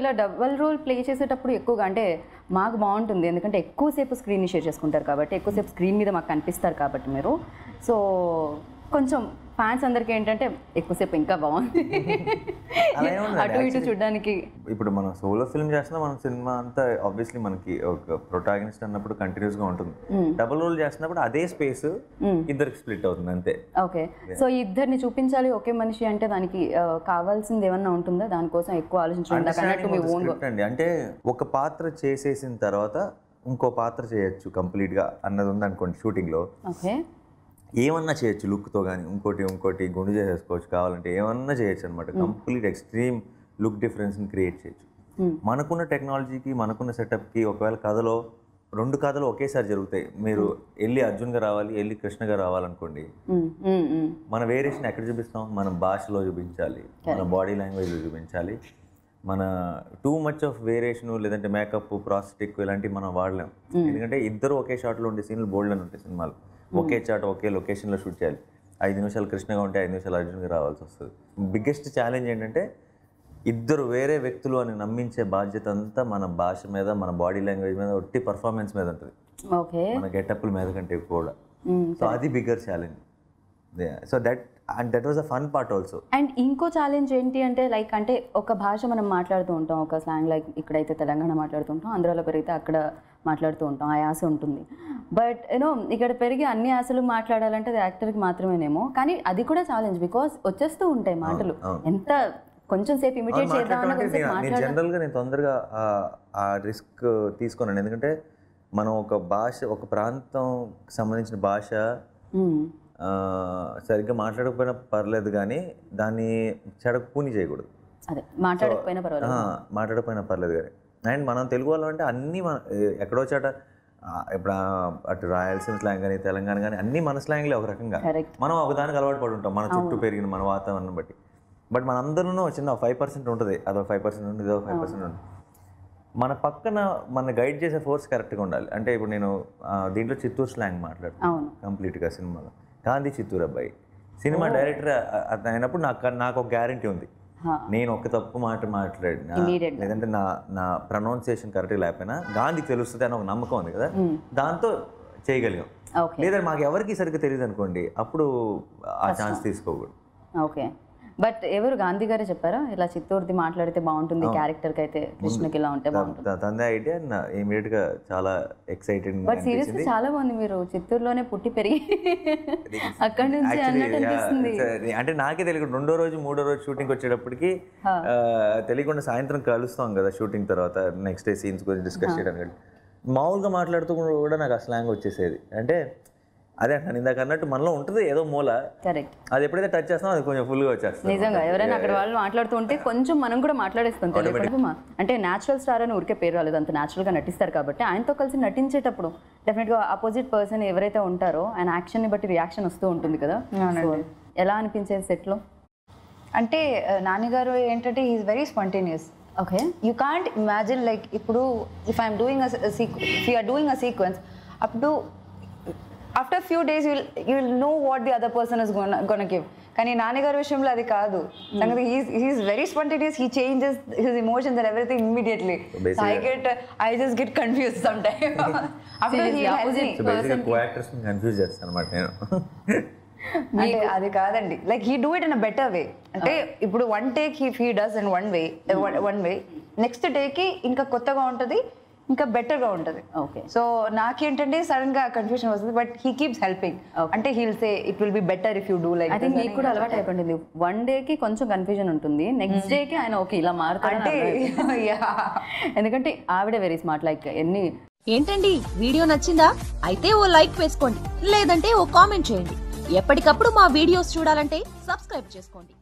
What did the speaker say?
ఇలా double role play చేసేటప్పుడు ఎక్కువగా అంటే మాకు బాగుంటుంది. ఎందుకంటే ఎక్కువసేపు స్క్రీన్ షేర్ చేసుకుంటారు కాబట్టి ఎక్కువసేపు స్క్రీన్ మీద మాకు కనిపిస్తారు కాబట్టి మీరు. సో కొంచెం ఫ్యాన్స్ అందరికీ ఏంటంటే ఎక్కువసేపు ఇంకా బాగుంది. అటు ఇటు. చూడడానికి. ఇప్పుడు మనం సోలో ఫిల్మ్ చేస్తున్నా మన సినిమా అంతా ఆబ్వియస్లీ మనకి ఒక ప్రొటాగనిస్ట్ అన్నప్పుడు కంటిన్యూస్గా ఉంటుంది డబుల్ రోల్ చేస్తున్నప్పుడు అదే స్పేస్ ఇద్దరికి స్ప్లిట్ అవుతుంది అంతే. ఓకే సో ఇద్దరిని చూపించాలి ఒకే మనిషి అంటే దానికి కావాల్సింది ఏమన్నా ఉంటుందా? దానికోసం ఎక్కువ ఆలోచించడం అంటే ఒక పాత్ర చేసేసిన తర్వాత ఇంకో పాత్ర చేయొచ్చు కంప్లీట్గా అన్నది ఉంది అనుకోండి షూటింగ్లో. ఓకే ఏమన్నా చేయొచ్చు లుక్తో కానీ ఇంకోటి ఇంకోటి గుండు చేసేసుకోవచ్చు కావాలంటే ఏమన్నా చేయొచ్చు అనమాట కంప్లీట్ ఎక్స్ట్రీమ్ లుక్ డిఫరెన్స్ని క్రియేట్ చేయొచ్చు. మనకున్న టెక్నాలజీకి మనకున్న సెటప్కి ఒకవేళ కథలో రెండు కథలు ఒకేసారి జరుగుతాయి. మీరు వెళ్ళి అర్జున్గా రావాలి వెళ్ళి కృష్ణగా రావాలనుకోండి. మన వేరియేషన్ ఎక్కడ చూపిస్తాం? మన భాషలో చూపించాలి మన బాడీ లాంగ్వేజ్లో చూపించాలి. మన టూ మచ్ ఆఫ్ వేరియేషన్ లేదంటే మేకప్ ప్రాస్టిక్ ఇలాంటివి మనం వాడలేం. ఎందుకంటే ఇద్దరు ఒకే షాట్లో ఉండే సీన్లు బోల్డ్ అని ఉంటాయి సినిమాలు. ఒకే చాట్ ఒకే లొకేషన్లో షూట్ చేయాలి. ఐదు నిమిషాలు కృష్ణగా ఉంటే ఐదు నిమిషాలు అర్జున్గా రావాల్సి వస్తుంది. బిగ్గెస్ట్ ఛాలెంజ్ ఏంటంటే ఇద్దరు వేరే వ్యక్తులు అని నమ్మించే బాధ్యత అంతా మన భాష మీద మన బాడీ లాంగ్వేజ్ మీద ఒట్టి పర్ఫార్మెన్స్ మీద ఉంటుంది. మన గెటప్ల మీద కంటే ఎక్కువ కూడా. సో అది bigger challenge. So that and that was a fun part also and ఇంకో ఛాలెంజ్ ఏంటి అంటే లైక్ అంటే ఒక భాష మనం మాట్లాడుతూ ఉంటాం ఒక స్లాంగ్ లైక్ ఇక్కడైతే తెలంగాణ మాట్లాడుతూ ఉంటాం ఆంధ్రాలో పెరిగితే అక్కడ మాట్లాడుతూ ఉంటాం ఆ యాస ఉంటుంది. బట్ యూనో ఇక్కడ పెరిగి అన్ని యాసలు మాట్లాడాలంటే అది యాక్టర్కి మాత్రమేనేమో. కానీ అది కూడా ఛాలెంజ్ బికాస్ వచ్చేస్తూ ఉంటాయి మాటలు. ఎంత కొంచెం సేపు ఇమిటేట్ మాట్లాడాలి జనరల్గా నేను తొందరగా ఆ- రిస్క్ తీసుకున్నాను. ఎందుకంటే మనం ఒక భాష ఒక ప్రాంతం సంబంధించిన భాష ఆ, సరిగ్గా మాట్లాడకపోయినా పర్లేదు కానీ దాన్ని చెడకు పూని చేయకూడదు. అదే మాట్లాడకపోయినా పర్వాలేదు. మాట్లాడకపోయినా పర్లేదు కానీ. అండ్ మనం తెలుగు వాళ్ళం అంటే అన్నీ మన ఎక్కడో చాట ఇప్పుడు అటు రాయలసీమ స్లాంగ్ కానీ తెలంగాణ కానీ అన్నీ మన స్లాంగ్లే ఒక రకంగా. మనం ఒకదానికి అలవాటు పడి ఉంటాం మన చుట్టూ పెరిగిన మన వాతావరణం బట్టి. బట్ మనందరిలో చిన్న ఫైవ్ పర్సెంట్ ఉంటుంది. అదొక ఫైవ్ పర్సెంట్ ఉంటుంది ఇదొక ఫైవ్ పర్సెంట్ ఉంటుంది మన పక్కన మన గైడ్ చేసే ఫోర్స్ కరెక్ట్గా ఉండాలి. అంటే ఇప్పుడు నేను దీంట్లో చిత్తూరు స్లాంగ్ మాట్లాడుతాను కంప్లీట్గా సినిమాలో. గాంధీ చిత్తూరు అబ్బాయి సినిమా డైరెక్టర్ అతను అయినప్పుడు నాకు నాకు ఒక గ్యారంటీ ఉంది. నేను ఒక తప్పు మాట మాట్లాడినా. లేదంటే నా నా ప్రొనౌన్సియేషన్ కరెక్ట్గా లేకపోయినా గాంధీకి తెలుస్తుంది అని ఒక నమ్మకం ఉంది కదా. దాంతో చేయగలిగాం. లేదా మాకు ఎవరికి సరిగ్గా తెలియదు అనుకోండి అప్పుడు ఆ ఛాన్స్ తీసుకోకూడదు. ఓకే. బట్ ఎవరు గాంధీ గారే చెప్పారా? ఇలా చిత్తూరుది మాట్లాడితే బాగుంటుంది క్యారెక్టర్కి అయితే కృష్ణకి ఇలా ఉంటే బాగుంటుంది. ఐడియా ఇమీడియట్గా చాలా ఎక్సైటెడ్ బట్ సీరియస్లీ చాలా బాగుంది మీరు చిత్తూరులోనే పుట్టి పెరిగి అక్కడి నుంచి అన్నట్టు అనిపిస్తుంది. అంటే నాకే తెలియదు రెండో రోజు మూడో రోజు షూటింగ్ వచ్చేటప్పటికి తెలియకుండా సాయంత్రం కలుస్తాం కదా షూటింగ్ తర్వాత నెక్స్ట్ డే సీన్స్ గురించి డిస్కస్ చేయడానికి. మామూలుగా మాట్లాడుతూ కూడా నాకు ఆ స్లాంగ్ వచ్చేసేది. అంటే అదే అంటాను ఇందాక అన్నట్టు మనలో ఉంటుంది ఏదో మూల. కరెక్ట్ అది ఎప్పుడైతే టచ్ చేస్తామో అది కొంచెం ఫుల్గా వచ్చేస్తుంది. నిజంగా ఎవరైనా అక్కడ వాళ్ళు మాట్లాడుతూ ఉంటే కొంచెం మనం కూడా మాట్లాడేస్తాం తెలియకుండా మా- అంటే న్యాచురల్ స్టార్ అని ఊరికే పేరు రాలేదు అంత natural గా నటిస్తారు కాబట్టి ఆయనతో కలిసి నటించేటప్పుడు డెఫినెట్గా ఆపోజిట్ పర్సన్ ఎవరైతే ఉంటారో ఆయన యాక్షన్ని బట్టి రియాక్షన్ వస్తూ ఉంటుంది కదా. ఎలా అనిపించేది సెట్లో అంటే నాన్నగారు ఏంటంటే is very spontaneous okay you can't imagine like ఇప్పుడు if I'm doing if you're doing a sequence అప్పుడు after few days you you will know what the other person is gonna give కానీ నాన్నగారి విషయంలో అది కాదు. సంగతి he's very spontaneous he changes his emotions and everything immediately basically- I get I just get confuse some time confuse చేస్తాను అనమాట నేను. అంటే అది కాదండి. Like he do it in a better way అంటే ఇప్పుడు one take he he does in one way one way నెక్స్ట్కి ఇంకా కొత్తగా ఉంటుంది. ఇంకా better గా ఉంటుంది. ఓకే సో నాకేంటంటే సడన్గా కన్ఫ్యూజన్ వస్తుంది బట్ హీ కీప్స్ హెల్పింగ్. అంటే he'll say it will be better if you do like I think మీకు కూడా అలవాటు అయిపోయింది. వన్ డేకి కొంచెం కన్ఫ్యూజన్ ఉంటుంది నెక్స్ట్ డేకి ఆయన ఓకే ఇలా మారుతాడు అంటే yeah. ఎందుకంటే ఆవిడ వెరీ స్మార్ట్ లైక్ ఎన్ని ఏంటండి? వీడియో నచ్చిందా? అయితే ఓ లైక్ వేసుకోండి లేదంటే ఓ కామెంట్ చేయండి. ఎప్పటికప్పుడు మా వీడియోస్ చూడాలంటే సబ్స్క్రైబ్ చేసుకోండి.